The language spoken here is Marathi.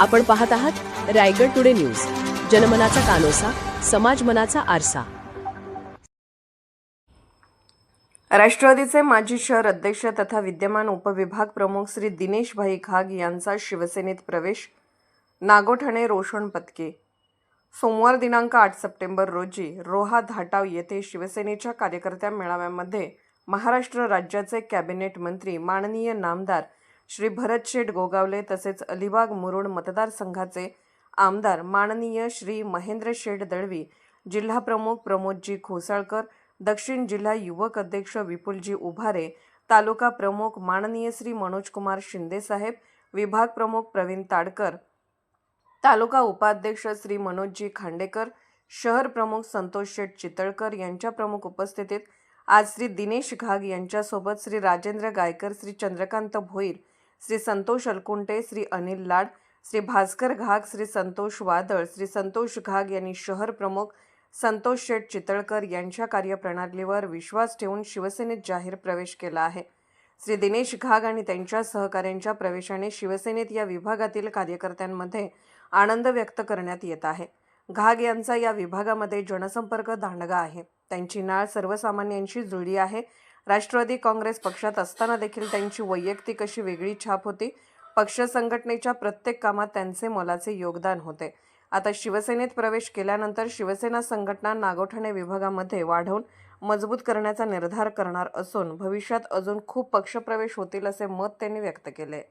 आपण पाहत आहात रायगड टुडे न्यूज. जनमनाचा कानोसा समाज मनाचा आरसा. राष्ट्रवादीचे माजी शहर अध्यक्ष तथा विद्यमान उपविभाग प्रमुख श्री दिनेशभाई घाग यांचा शिवसेनेत प्रवेश नागोठणे रोषण पत्के सोमवार दिनांक आठ सप्टेंबर रोजी रोहा धाटाव येथे शिवसेनेच्या कार्यकर्त्या मेळाव्यामध्ये महाराष्ट्र राज्याचे कॅबिनेट मंत्री माननीय नामदार श्री भरत शेठ गोगावले तसेच अलिबाग मुरुड मतदारसंघाचे आमदार माननीय श्री महेंद्र शेठ दळवी जिल्हाप्रमुख प्रमोदजी खोसाळकर दक्षिण जिल्हा युवक अध्यक्ष विपुलजी उभारे तालुका प्रमुख माननीय श्री मनोजकुमार शिंदेसाहेब विभाग प्रमुख प्रवीण ताडकर तालुका उपाध्यक्ष श्री मनोजजी खांडेकर शहर प्रमुख संतोष शेठ चितळकर यांच्या प्रमुख उपस्थितीत आज श्री दिनेश घाग यांच्यासोबत श्री राजेंद्र गायकर श्री चंद्रकांत भोईर श्री संतोष अलकुंटे श्री अनिल लाड श्री भास्कर घाग श्री संतोष वादळ श्री संतोष घाग यांनी शहर प्रमुख संतोष शेठ चितळकर यांच्या कार्यप्रणालीवर विश्वास ठेवून शिवसेनेत जाहीर प्रवेश केला आहे. श्री दिनेश घाग आणि त्यांच्या सहकाऱ्यांच्या प्रवेशाने शिवसेनेत या विभागातील कार्यकर्त्यांमध्ये आनंद व्यक्त करण्यात येत आहे. घाग यांचा या विभागामध्ये जनसंपर्क दांडगा आहे. त्यांची नाळ सर्वसामान्यांशी जुळली आहे. राष्ट्रवादी काँग्रेस पक्षात असताना देखील त्यांची वैयक्तिक अशी वेगळी छाप होती. पक्ष संघटनेच्या प्रत्येक कामात त्यांचे मोलाचे योगदान होते. आता शिवसेनेत प्रवेश केल्यानंतर शिवसेना संघटना नागोठणे विभागामध्ये वाढवून मजबूत करण्याचा निर्धार करणार असून भविष्यात अजून खूप पक्षप्रवेश होतील असे मत त्यांनी व्यक्त केले.